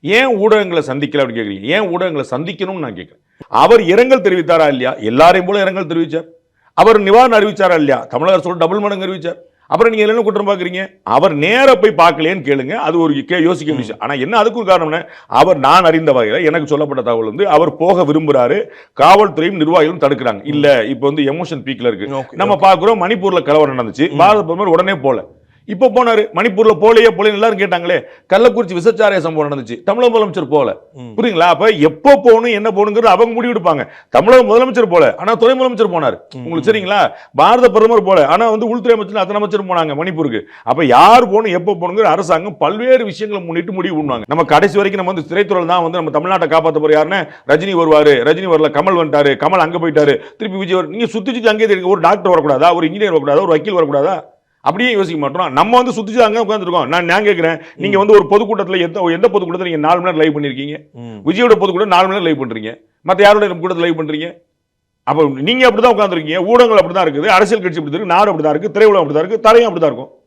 ஏன் ஊடகங்களை சந்திக்கல அப்படின்னு கேக்குறீங்க? ஏன் ஊடகங்களை சந்திக்கணும்னு நான் கேட்கிறேன் அவர் இரங்கல் தெரிவித்தாரா இல்லையா? எல்லாரையும் போல இரங்கல் தெரிவிச்சார். அவர் நிவாரணம் அறிவிச்சாரா இல்லையா? தமிழக அரசோட டபுள் மடங்கு அறிவிச்சார். அப்புறம் நீங்க என்ன குற்றம் பாக்குறீங்க அவர் நேரா போய் பார்க்கலையேன்னு கேளுங்க. அது ஒரு கே- யோசிக்க விஷயம். ஆனா என்ன அதுக்கு ஒரு காரணம்னா அவர் நான் அறிந்த வகையில் எனக்கு சொல்லப்பட்ட தகவல் வந்து அவர் போக விரும்புறாரு. காவல்துறையும் நிர்வாகிகளும் தடுக்கிறாங்க. இல்ல இப்போ வந்து எமோஷன் பீக்ல இருக்கு. Okay. நம்ம பாக்குறோம் மணிப்பூர்ல கலவரம் நடந்துச்சு. பாரத பிரதமர் உடனே போல. இப்போ போனாரு மணிப்பூர்ல போலையே போல எல்லாரும் கேட்டாங்களே கள்ளக்குறிச்சி விசச்சாரிய சம்பவம் நடந்துச்சு. தமிழக முதலமைச்சர் போல. புரியுங்களா அப்ப எப்போ போகணும் என்ன போகணுங்கிறது அவங்க முடிவு எடுப்பாங்க. தமிழக முதலமைச்சர் போல. ஆனா துணை முதலமைச்சர் போனார். உங்களுக்கு சரிங்களா? பாரத பிரதமர் போல. ஆனா வந்து உள்துறை அமைச்சர் அத்தனை அமைச்சர் போனாங்க மணிப்பூருக்கு. அப்ப யார் போகணும் எப்போ போகணுங்கிற அரசாங்கம் பல்வேறு விஷயங்களை முன்னிட்டு முடிவு பண்ணுவாங்க. நம்ம கடைசி வரைக்கும் நம்ம வந்து திரைத்துறையில் தான் வந்து நம்ம தமிழ்நாட்டை காப்பாற்ற போற யாருன்னா? ரஜினி வருவாரு. ரஜினி வரல கமல் வந்துட்டாரு. கமல் அங்க போயிட்டாரு. திருப்பி விஜய் நீங்க சுத்தி சுத்தி அங்கேயே தெரியுங்க ஒரு டாக்டர் வரக்கூடாதா? ஒரு இன்ஜினியர் வரக்கூடாதா? ஒரு வக்கீல் வரக்கூடாதா? அப்படியே யோசிக்க மாட்டோம். நம்ம வந்து சுத்தி சுத்தி அங்கே உட்காந்துருக்கோம் நான் நான் கேட்கிறேன் நீங்க வந்து ஒரு பொதுக்கூட்டத்தில் எந்த எந்த பொதுக்கூட்டத்தில் நீங்க நாலு மணி நேரம் லைவ் பண்ணிருக்கீங்க? ம். விஜயோட பொதுக்கூட்டம் நாலு மணி நேரம் லைவ் பண்றீங்க. மத்த யாரோட கூட்டத்தில் லைவ் பண்றீங்க? அப்போ நீங்க அப்படிதான் உட்காந்துருக்கீங்க ஊடகங்கள் அப்படிதான் இருக்குது. அரசியல் கட்சி அப்படி இருக்கு. நாடு அப்படிதான் இருக்கு. திரையுலகம் அப்படிதான் இருக்கு. தரையும் அப்படிதான் இருக்கும்.